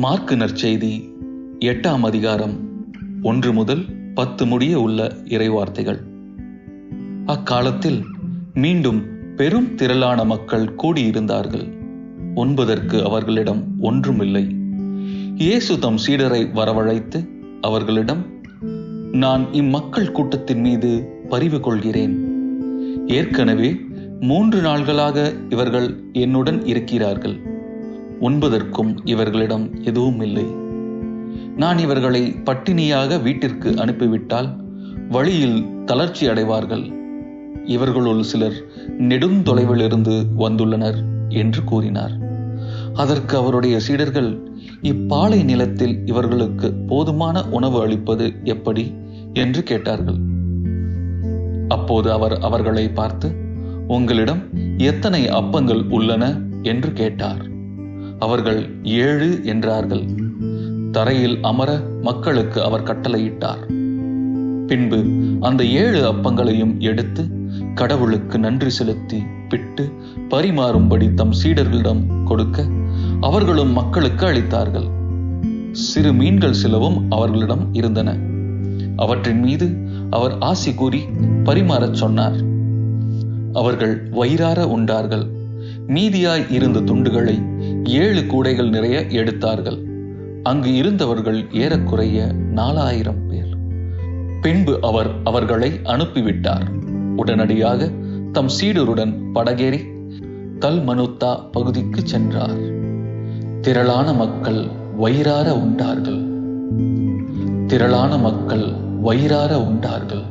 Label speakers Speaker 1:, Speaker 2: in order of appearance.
Speaker 1: Mark நற்செய்தி எட்டாம் அதிகாரம் ஒன்று முதல் பத்து முடிய உள்ள இறைவார்த்தைகள். அக்காலத்தில் மீண்டும் பெரும் திரளான மக்கள் கூடியிருந்தார்கள். ஒன்பதற்கு அவர்களிடம் ஒன்றுமில்லை. இயேசு தம் சீடரை வரவழைத்து அவர்களிடம் நான் இம்மக்கள் கூட்டத்தின் மீது பரிவு கொள்கிறேன். ஏற்கனவே மூன்று நாள்களாக இவர்கள் என்னுடன் இருக்கிறார்கள். உண்பதற்கும் இவர்களிடம் எதுவும் இல்லை நான் இவர்களை பட்டினியாக வீட்டிற்கு அனுப்பிவிட்டால் வழியில் தளர்ச்சி அடைவார்கள். இவர்களுள் சிலர் நெடுந்தொலைவிலிருந்து வந்துள்ளனர் என்று கூறினார். அதற்கு அவருடைய சீடர்கள் இப்பாலை நிலத்தில் இவர்களுக்கு போதுமான உணவு அளிப்பது எப்படி? என்று கேட்டார்கள். அப்போது அவர் அவர்களை பார்த்து உங்களிடம் எத்தனை அப்பங்கள் உள்ளன? என்று கேட்டார். அவர்கள் ஏழு என்றார்கள். தரையில் அமர மக்களுக்கு அவர் கட்டளையிட்டார். பின்பு அந்த ஏழு அப்பங்களையும் எடுத்து கடவுளுக்கு நன்றி செலுத்தி பிட்டு பரிமாறும்படி தம் சீடர்களிடம் கொடுக்க அவர்களும் மக்களுக்கு அளித்தார்கள். சிறு மீன்கள் சிலவும் அவர்களிடம் இருந்தன. அவற்றின் மீது அவர் ஆசி கூறி பரிமாறச் சொன்னார். அவர்கள் வயிறார உண்டார்கள். மீதியாய் இருந்த துண்டுகளை ஏழு கூடைகள் நிறைய எடுத்தார்கள். அங்கு இருந்தவர்கள் ஏறக்குறைய நாலாயிரம் பேர். பின்பு அவர் அவர்களை அனுப்பிவிட்டார். உடனடியாக தம் சீடருடன் படகேறி கல்மனுத்தா பகுதிக்கு சென்றார். திரளான மக்கள் வயிறார உண்டார்கள். திரளான மக்கள் வயிறார உண்டார்கள்.